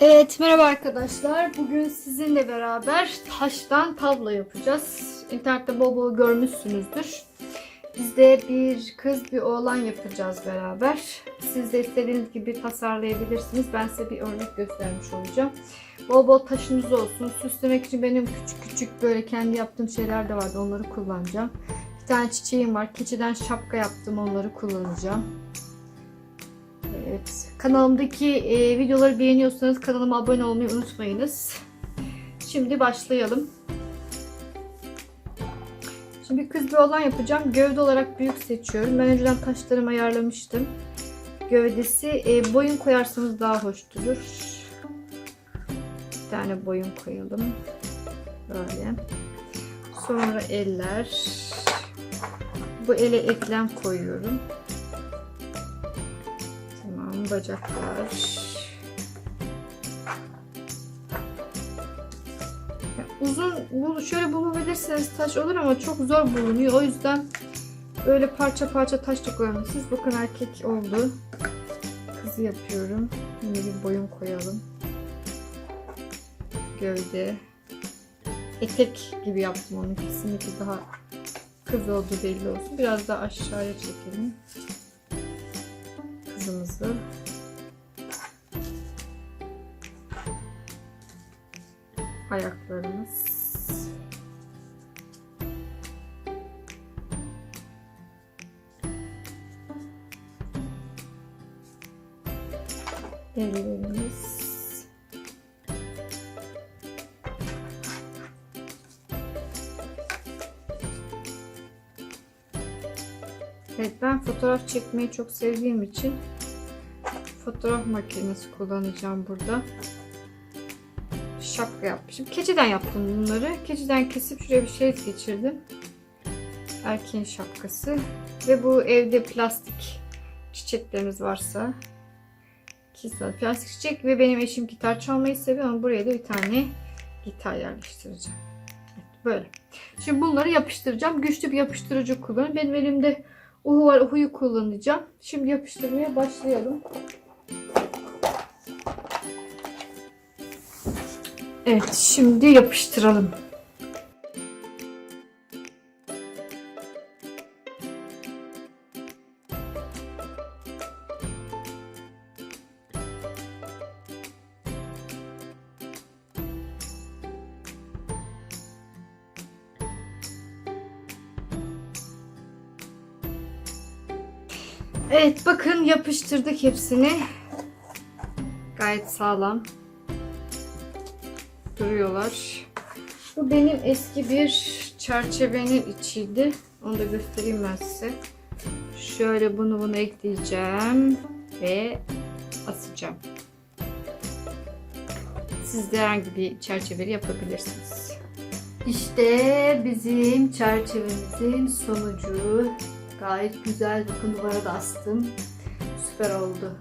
Evet merhaba arkadaşlar. Bugün sizinle beraber taştan tablo yapacağız. İnternette bol bol görmüşsünüzdür. Biz de bir kız bir oğlan yapacağız beraber. Siz de istediğiniz gibi tasarlayabilirsiniz. Ben size bir örnek göstermiş olacağım. Bol bol taşınız olsun. Süslemek için benim küçük küçük böyle kendi yaptığım şeyler de vardı. Onları kullanacağım. Bir tane çiçeğim var. Keçiden şapka yaptım. Onları kullanacağım. Evet. Kanalımdaki e, videoları beğeniyorsanız kanalıma abone olmayı unutmayınız. Şimdi başlayalım. Şimdi kız bir oğlan yapacağım. Gövde olarak büyük seçiyorum. Ben önceden taşlarımı ayarlamıştım. Gövdesi e, boyun koyarsanız daha hoş durur. Bir tane boyun koyalım. Böyle. Sonra eller. Bu ele eklem koyuyorum. Bacaklar. Uzun, bu şöyle bulabilirseniz taş olur ama çok zor bulunuyor. O yüzden böyle parça parça taş da koyabilirsiniz. Bakın erkek oldu. Kızı yapıyorum. Yine bir boyun koyalım. Gövde. Etek gibi yaptım onu. Kesinlikle daha kız olduğu belli olsun. Biraz daha aşağıya çekelim kızımızı. Ayaklarımız. Ellerimiz. Evet ben fotoğraf çekmeyi çok sevdiğim için fotoğraf makinesi kullanacağım burada. Şapka yapmışım. Keçiden yaptım bunları. Keçiden kesip şuraya bir şey geçirdim. Erkeğin şapkası. Ve bu evde plastik çiçekleriniz varsa kesin plastik çiçek ve benim eşim gitar çalmayı seviyor ama buraya da bir tane gitar yerleştireceğim. Evet, böyle. Şimdi bunları yapıştıracağım. Güçlü bir yapıştırıcı kullanın. Benim elimde uhu var. Uhuyu kullanacağım. Şimdi yapıştırmaya başlayalım. Evet, şimdi yapıştıralım. Evet, bakın yapıştırdık hepsini. Gayet sağlam duruyorlar. Bu benim eski bir çerçevenin içiydi. Onu da göstereyim ben size. Şöyle bunu bunu ekleyeceğim ve asacağım. Siz de herhangi bir çerçeveli yapabilirsiniz. İşte bizim çerçevemizin sonucu. Gayet güzel. Bakın duvara da astım. Süper oldu.